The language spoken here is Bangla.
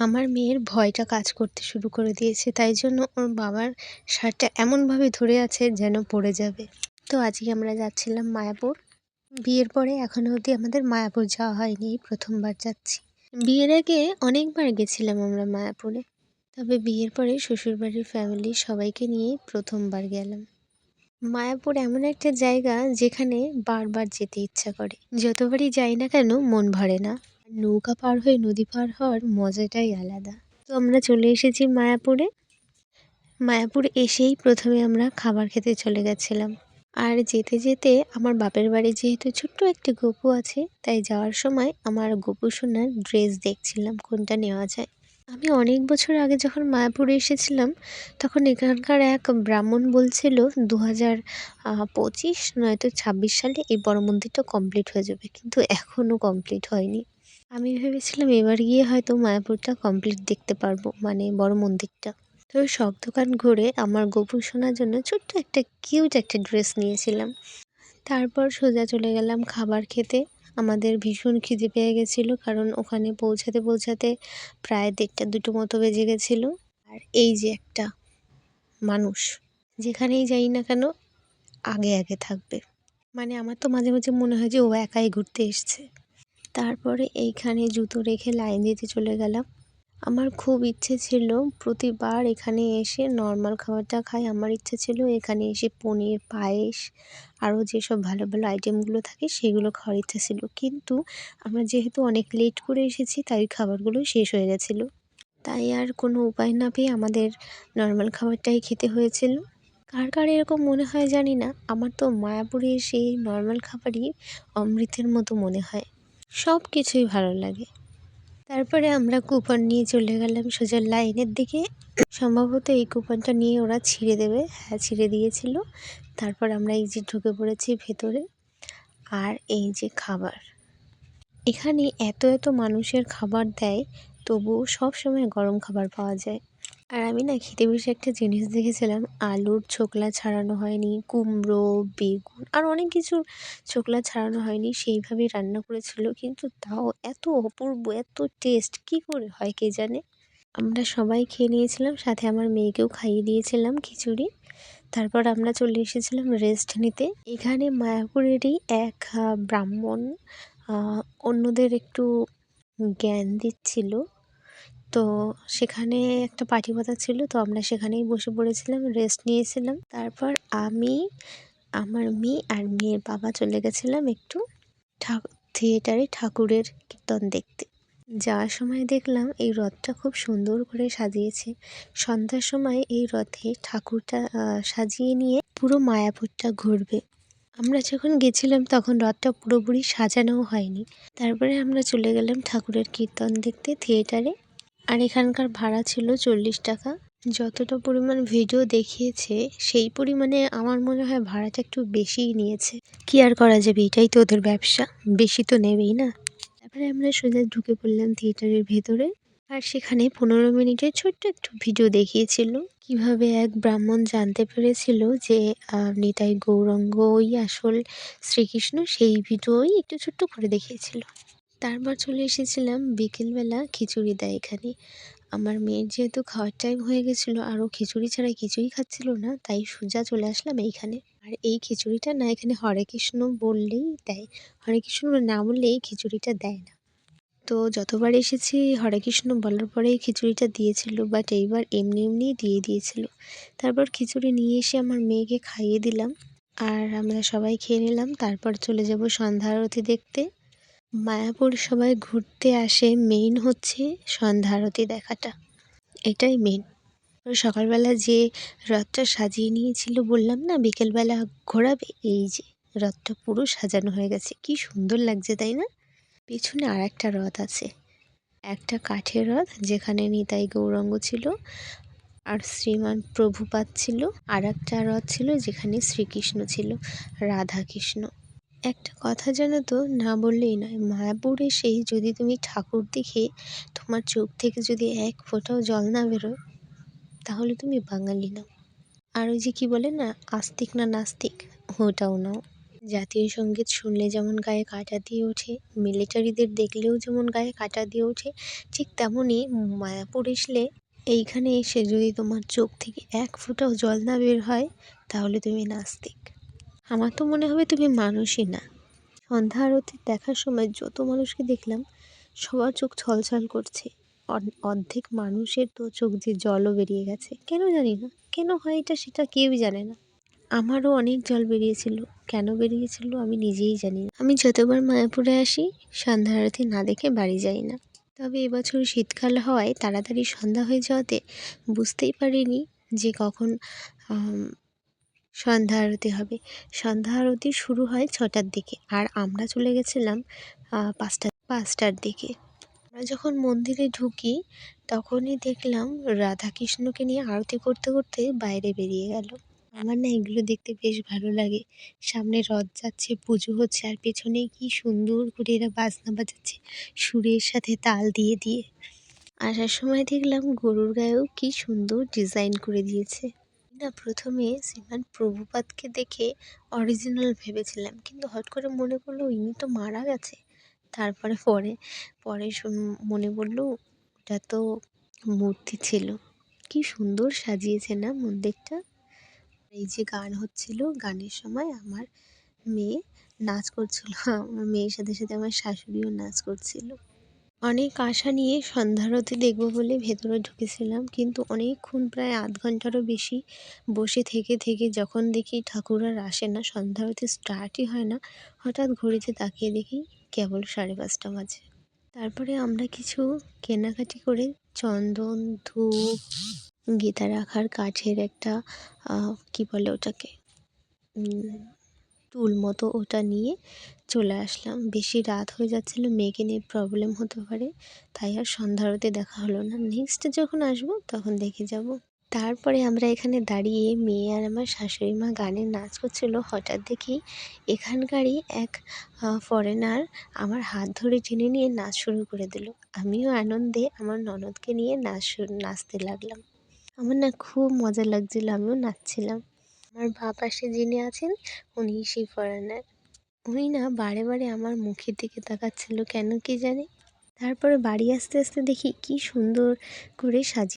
আমার মেয়ের ভয়টা কাজ করতে শুরু করে দিয়েছে, তাই জন্য ওর বাবার শার্টটা এমনভাবে ধরে আছে যেন পড়ে যাবে। তো আজকে আমরা যাচ্ছিলাম মায়াপুর। বিয়ের পরে এখনও অবধি আমাদের মায়াপুর যাওয়া হয়নি প্রথমবার যাচ্ছি। বিয়ের আগে অনেকবার গেছিলাম আমরা মায়াপুরে, তবে বিয়ের পরে শ্বশুরবাড়ির ফ্যামিলির সবাইকে নিয়েই প্রথমবার গেলাম। মায়াপুর এমন একটা জায়গা যেখানে বারবার যেতে ইচ্ছা করে। যতবারই যাই না কেন মন ভরে না। নৌকা পার হয়ে নদী পার হওয়ার মজাটাই আলাদা। তো আমরা চলে এসেছি মায়াপুরে। মায়াপুর এসেই প্রথমে আমরা খাবার খেতে চলে গেছিলাম। আর যেতে যেতে আমার বাপের বাড়ি যেহেতু ছোট্ট একটি গপু আছে, তাই যাওয়ার সময় আমার গপু সোনার ড্রেস দেখছিলাম কোনটা নেওয়া যায়। আমি অনেক বছর আগে যখন মায়াপুরে এসেছিলাম, তখন এখানকার এক ব্রাহ্মণ বলছিল দু হাজার পঁচিশ নয়তো ছাব্বিশ সালে এই বড় মন্দিরটা কমপ্লিট হয়ে যাবে। কিন্তু এখনও কমপ্লিট হয়নি। আমি ভেবেছিলাম এবার গিয়ে হয়তো মায়াপুরটা কমপ্লিট দেখতে পারব মানে বড় মন্দিরটা। তো সব দোকান ঘুরে আমার গোপু শোনার জন্য ছোট্ট একটা কিউট একটা ড্রেস নিয়েছিলাম। তারপর সোজা চলে গেলাম খাবার খেতে। আমাদের ভীষণ খিদে পেয়ে গেছিল, কারণ ওখানে পৌঁছাতে পৌঁছাতে প্রায় দেড়টা দুটো মতো বেজে গেছিল। আর এই যে একটা মানুষ, যেখানেই যাই না কেন আগে আগে থাকবে। মানে আমার তো মাঝে মাঝে মনে হয় যে ও একাই ঘুরতে এসছে। তারপরে এইখানে জুতো রেখে লাইন দিতে চলে গেলাম। আমার খুব ইচ্ছে ছিল প্রতিবার এখানে এসে নর্মাল খাবারটা খাই। আমার ইচ্ছে ছিল এখানে এসে পনির, পায়েস, আরও যেসব ভালো ভালো আইটেমগুলো থাকে সেগুলো খাওয়ার ইচ্ছা ছিল। কিন্তু আমরা যেহেতু অনেক লেট করে এসেছি, তাই খাবারগুলো শেষ হয়ে গেছিল। তাই আর কোনো উপায় না পেয়ে আমাদের নর্মাল খাবারটাই খেতে হয়েছিল। কার কার এরকম মনে হয় জানি না। আমার তো মায়াপুরে সেই নর্মাল খাবারই অমৃতের মতো মনে হয়। সব কিছুই ভালো লাগে। তারপরে আমরা কুপন নিয়ে চলে গেলাম সোজা লাইনের দিকে। সম্ভবত এই কুপনটা নিয়ে ওরা ছিঁড়ে দেবে। হ্যাঁ ছিঁড়ে দিয়েছিল। তারপর আমরা এই যে ঢুকে পড়েছি ভেতরে। আর এই যে খাবার। এখানে এত এত মানুষের খাবার দেয়, তবুও সব সময় গরম খাবার পাওয়া যায়। আর আমি না খেতে বসে একটা জিনিস দেখেছিলাম, আলুর ছোকলা ছাড়ানো হয়নি, কুমড়ো, বেগুন আর অনেক কিছু ছোকলা ছাড়ানো হয়নি, সেইভাবেই রান্না করেছিল, কিন্তু তাও এত অপূর্ব, এত টেস্ট কি করে হয় কে জানে? আমরা সবাই খেয়ে নিয়েছিলাম, সাথে আমার মেয়েকেও খাইয়ে দিয়েছিলাম খিচুড়ি। তারপর আমরা চলে এসেছিলাম রেস্ট নিতে। এখানে মায়াপুরেরই এক ব্রাহ্মণ অন্যদের একটু জ্ঞান দিচ্ছিল। তো সেখানে একটা পাটি পাতা ছিল, তো আমরা সেখানেই বসে পড়েছিলাম রেস্ট নিয়েছিলাম। তারপর আমি, আমার মেয়ে আর মেয়ের বাবা চলে গেছিলাম একটু থিয়েটারে ঠাকুরের কীর্তন দেখতে। যাওয়ার সময় দেখলাম এই রথটা খুব সুন্দর করে সাজিয়েছে। সন্ধ্যার সময় এই রথে ঠাকুরটা সাজিয়ে নিয়ে পুরো মায়াপুরটা ঘুরবে। আমরা যখন গেছিলাম তখন রথটা পুরোপুরি সাজানোও হয়নি। তারপরে আমরা চলে গেলাম ঠাকুরের কীর্তন দেখতে থিয়েটারে আর এখানকার ভাড়া ছিল চল্লিশ টাকা। যতটা পরিমাণ ভিডিও দেখিয়েছে, সেই পরিমাণে আমার মনে হয় ভাড়াটা একটু বেশিই নিয়েছে। কি আর করা যাবে? এটাই তো ওদের ব্যবসা। বেশি তো নেবেই না। তারপরে আমরা সোজা ঢুকে পড়লাম থিয়েটারের ভেতরে। আর সেখানে পনেরো মিনিটের ছোট্ট একটু ভিডিও দেখিয়েছিল। কীভাবে এক ব্রাহ্মণ জানতে পেরেছিল যে নিতাই গৌরঙ্গ ওই আসল শ্রীকৃষ্ণ, সেই ভিডিওই একটু ছোট্ট করে দেখিয়েছিল। তারপর চলে এসেছিলাম বিকেলবেলা খিচুড়ি দেয় এখানে। আমার মেয়ের যেহেতু খাওয়ার টাইম হয়ে গেছিল আর ও খিচুড়ি ছাড়া কিছুই খাচ্ছিল না, তাই সোজা চলে আসলাম এইখানে। আর এই খিচুড়িটা না এখানে হরে কৃষ্ণ বললেই দেয়। হরে কৃষ্ণ না বললে এই খিচুড়িটা দেয় না। তো যতবার এসেছি হরে কৃষ্ণ বলার পরেই খিচুড়িটা দিয়েছিল বাট এইবার এমনি এমনিই দিয়ে দিয়েছিল। তারপর খিচুড়ি নিয়ে এসে আমার মেয়েকে খাইয়ে দিলাম। আর আমরা সবাই খেয়ে নিলাম, তারপর চলে যাব সন্ধ্যা আরতি দেখতে। মায়াপুর সবাই ঘুরতে আসে মেইন হচ্ছে সন্ধ্যা আরতি দেখাটা। এটাই মেন সকালবেলা যে রথটা সাজিয়ে নিয়েছিল বললাম না, বিকেলবেলা ঘোরাবে, এই যে রথটা পুরো সাজানো হয়ে গেছে, কি সুন্দর লাগছে, তাই না? পিছনে আর একটা রথ আছে, একটা কাঠের রথ যেখানে নিতাই গৌরঙ্গ ছিল আর শ্রীমান প্রভুপাত ছিল আর একটা রথ ছিল যেখানে শ্রীকৃষ্ণ ছিল রাধা কৃষ্ণ একটা কথা জানো তো না বললেই নয়। মায়াপুর এসেই যদি তুমি ঠাকুর দেখে তোমার চোখ থেকে যদি এক ফোঁটাও জল না বেরোয়, তাহলে তুমি বাঙালি নাও। আর ওই যে কী বলে না, আস্তিক না নাস্তিক, ওটাও নাও। জাতীয় সংগীত শুনলে যেমন গায়ে কাটা দিয়ে ওঠে, মিলিটারিদের দেখলেও যেমন গায়ে কাটা দিয়ে ওঠে, ঠিক তেমনই মায়াপুর এসলে এইখানে এসে যদি তোমার চোখ থেকে এক ফোঁটাও জল না বের হয়, তাহলে তুমি নাস্তিক। আমার তো মনে হবে তুমি মানুষই না। সন্ধ্যা আরতি দেখার সময় যত মানুষকে দেখলাম, সবার চোখ ছলছল করছে। অর্ধেক মানুষের তো চোখ দিয়ে জলও বেরিয়ে গেছে। কেন জানি না, কেন হয় এটা সেটা কেউই জানে না। আমারও অনেক জল বেরিয়েছিল। কেন বেরিয়েছিল আমি নিজেই জানি না। আমি যতবার মায়াপুরে আসি, সন্ধ্যা আরতি না দেখে বাড়ি যাই না। তবে এবছর শীতকাল হওয়ায় তাড়াতাড়ি সন্ধ্যা হয়ে যাওয়াতে বুঝতেই পারিনি যে কখন সন্ধ্যা আরতি হবে। সন্ধ্যা আরতি শুরু হয় ছটার দিকে আর আমরা চলে গেছিলাম পাঁচটা, পাঁচটার দিকে। আমরা যখন মন্দিরে ঢুকি, তখনই দেখলাম রাধাকৃষ্ণকে নিয়ে আরতি করতে করতে বাইরে বেরিয়ে গেল। আমার না এগুলো দেখতে বেশ ভালো লাগে। সামনে রথ যাচ্ছে, পুজো হচ্ছে আর পেছনে কি সুন্দর করে এরা বাজনা বাজাচ্ছে সুরের সাথে তাল দিয়ে দিয়ে। আসার সময় দেখলাম গরুর গায়েও কি সুন্দর ডিজাইন করে দিয়েছে। না প্রথমে শ্রীমান প্রভুপাদকে দেখে অরিজিনাল ভেবেছিলাম। কিন্তু হট করে মনে পড়ল ইনি তো মারা গেছে। তারপরে পরে পরে মনে পড়ল ওটা তো মূর্তি ছিল। কি সুন্দর সাজিয়েছে না মন্দিরটা? এই যে গান হচ্ছিল গানের সময় আমার মেয়ে নাচ করছিল, আমার মেয়ের সাথে সাথে আমার শাশুড়িও নাচ করছিল। অনেক আশা নিয়ে সন্ধ্যারতি দেখব বলে ভেতরে ঢুকেছিলাম, কিন্তু অনেকক্ষণ প্রায় আধ ঘন্টারও বেশি বসে থেকে থেকে যখন দেখি ঠাকুর আর আসে না সন্ধ্যারতি স্টার্টই হয় না, হঠাৎ ঘড়িতে তাকিয়ে দেখি কেবল সাড়ে পাঁচটা বাজে। তারপরে আমরা কিছু কেনাকাটি করে চন্দন, ধূপ, গীতা রাখার কাঠের একটা কী বলে ওটাকে টুল মতো ওটা নিয়ে চলে আসলাম। বেশি রাত হয়ে যাচ্ছিল, মেয়েকে নিয়ে প্রবলেম হতে পারে, তাই আর সন্ধ্যা আরতি দেখা হলো না। নেক্সট যখন আসব, তখন দেখে যাব। তারপরে আমরা এখানে দাঁড়িয়ে মেয়ে আর আমার শাশুড়ি মা গানের নাচ করছিল। হঠাৎ দেখি এখানকারই এক ফরেনার আমার হাত ধরে টেনে নিয়ে নাচ শুরু করে দিল। আমিও আনন্দে আমার ননদকে নিয়ে নাচ নাচতে লাগলাম। আমার না খুব মজা লাগছিল, আমিও নাচছিলাম। আমার বাঁ পাশে যিনি আছেন, উনি সেই ফরেনার উনি না বারে বারে আমার মুখের দিকে তাকাচ্ছিল কেন কি জানি? তারপরে বাড়ি আসতে আসতে দেখি কি সুন্দর করে সাজিয়ে